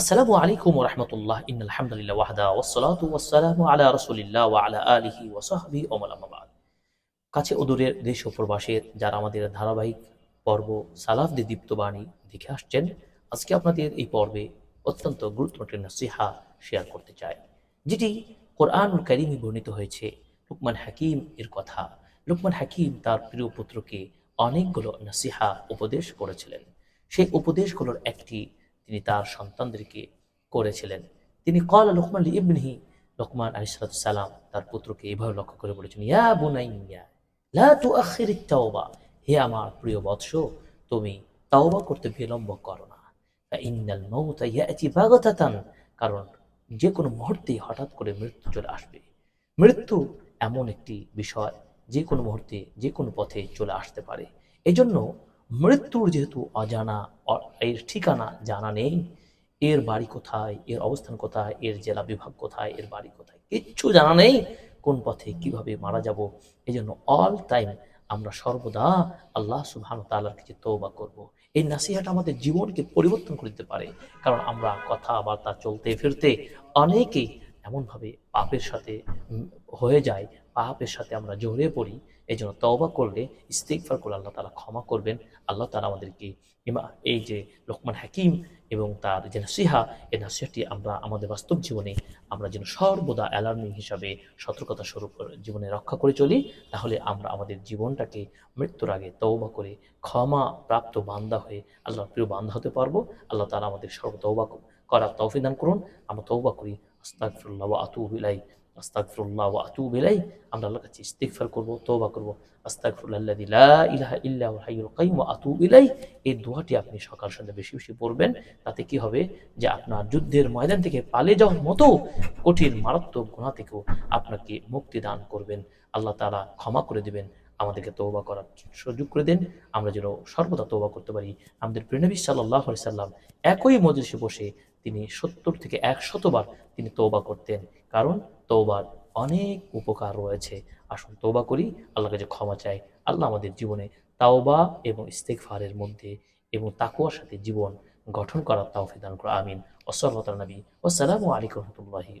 আসসালামু আলাইকুম রহমতুল্লাহ ইন আলহামদুলিল্লাহ ওয়াহদা ওয়াসসালাতু ওয়াসসালামু আলা রাসূলিল্লাহ আলা। কাছে ও দূরের দেশ ও প্রবাসের যারা আমাদের ধারাবাহিক পর্ব সালাফ দি দীপ্তবাণী দেখে আসছেন, আজকে আপনাদের এই পর্বে অত্যন্ত গুরুত্বপূর্ণ নসিহা শেয়ার করতে চাই, যেটি কোরআনুল কারিমে বর্ণিত হয়েছে, লুকমান হাকিম এর কথা। লুকমান হাকিম তার প্রিয় পুত্রকে অনেকগুলো নসিহা উপদেশ করেছিলেন। সেই উপদেশগুলোর একটি তিনি তার সন্তানদেরকে করেছিলেন। তিনি কল লোকমান ইবনহি লোকমান আলিসালাম তার পুত্রকে এভাবে লক্ষ্য করে বলেছেন, ইয়া বুনাইয়া, লা তুআখিরিত তাওবা হে আমার প্রিয় বৎস, তুমি তাওবা করতে বিলম্ব করো না। ইন্নাল মাউতা ইয়াতি বাগতাতান, কারণ যে কোনো মুহূর্তেই হঠাৎ করে মৃত্যু চলে আসবে। মৃত্যু এমন একটি বিষয় যে কোনো মুহূর্তে যে কোনো পথে চলে আসতে পারে। এজন্য মৃত্যুর যেহেতু অজানা এর ঠিকানা জানা নেই, এর বাড়ি কোথায়, এর অবস্থান কোথায়, এর জেলা বিভাগ কোথায়, এর বাড়ি কোথায়, কিচ্ছু জানা নেই, কোন পথে কীভাবে মারা যাব এই জন্য অল টাইম আমরা সর্বদা আল্লাহ সুবহান তাআলার কাছে তওবা করব। এই নাসিহাটা আমাদের জীবনকে পরিবর্তন করে দিতে পারে, কারণ আমরা কথাবার্তা চলতে ফিরতে অনেকেই এমনভাবে পাপের সাথে হয়ে যায়, পাপের সাথে আমরা জড়িয়ে পড়ি এই জন্য তওবা করলে ইস্তিগফার করলে আল্লাহ তাআলা ক্ষমা করবেন। আল্লাহ তাআলা আমাদেরকে এই যে লোকমান হাকিম এবং তার যে নাসিহা, এই নাসিহাটি আমরা আমাদের বাস্তব জীবনে আমরা যেন সর্বদা অ্যালার্মিং হিসাবে সতর্কতা স্বরূপ জীবনে রক্ষা করে চলি, তাহলে আমরা আমাদের জীবনটাকে মৃত্যুর আগে তৌবা করে ক্ষমা প্রাপ্ত বান্দা হয়ে আল্লাহর প্রিয় বান্দা হতে পারব। আল্লাহ তাআলা আমাদের সর্ব তৌবা করার তৌফিক দান করুন। আমরা তৌবা করি। আস্তাগফিরুল্লাহ ওয়া আতুবু ইলাই আস্তাগফিরুল্লাহ ওয়া আতুবু ইলাই আমরা আল্লাহর কাছে ইস্তিগফার করব, তওবা করব। আস্তাগফিরুল্লাহি লা ইলাহা ইল্লা হুয়াল হাইয়ুল কাইয়ুম ওয়া আতুবু ইলাই এই দোয়াটি আপনি সকাল সন্ধ্যা বেশি বেশি পড়বেন, তাতে কি হবে? যে আপনার যুদ্ধের ময়দান থেকে পালিয়ে যাওয়ার মতো কঠিন মারাত্মক গুনাহ থেকেও আপনাকে মুক্তি দান করবেন। আল্লাহ তাআলা ক্ষমা করে দিবেন। আমাদেরকে তৌবা করার সুযোগ করে দেন। আমরা যেন সর্বদা তৌবা করতে পারি। আমাদের প্রিয়নবী সাল্লাল্লাহু আলাইহি সাল্লাম একই মজলিসে বসে তিনি সত্তর থেকে একশতবার তিনি তৌবা করতেন। কারণ তৌবার অনেক উপকার রয়েছে। আসুন তৌবা করি আল্লাহ কাছে ক্ষমা চাই। আল্লাহ আমাদের জীবনে তাওবা এবং ইস্তেগফারের মধ্যে এবং তাকুয়ার সাথে জীবন গঠন করার তাওফিক দান করো আমিন। ওসল্লাহ নবী ওসালামু আলাইকুম রহমতুল্লাহি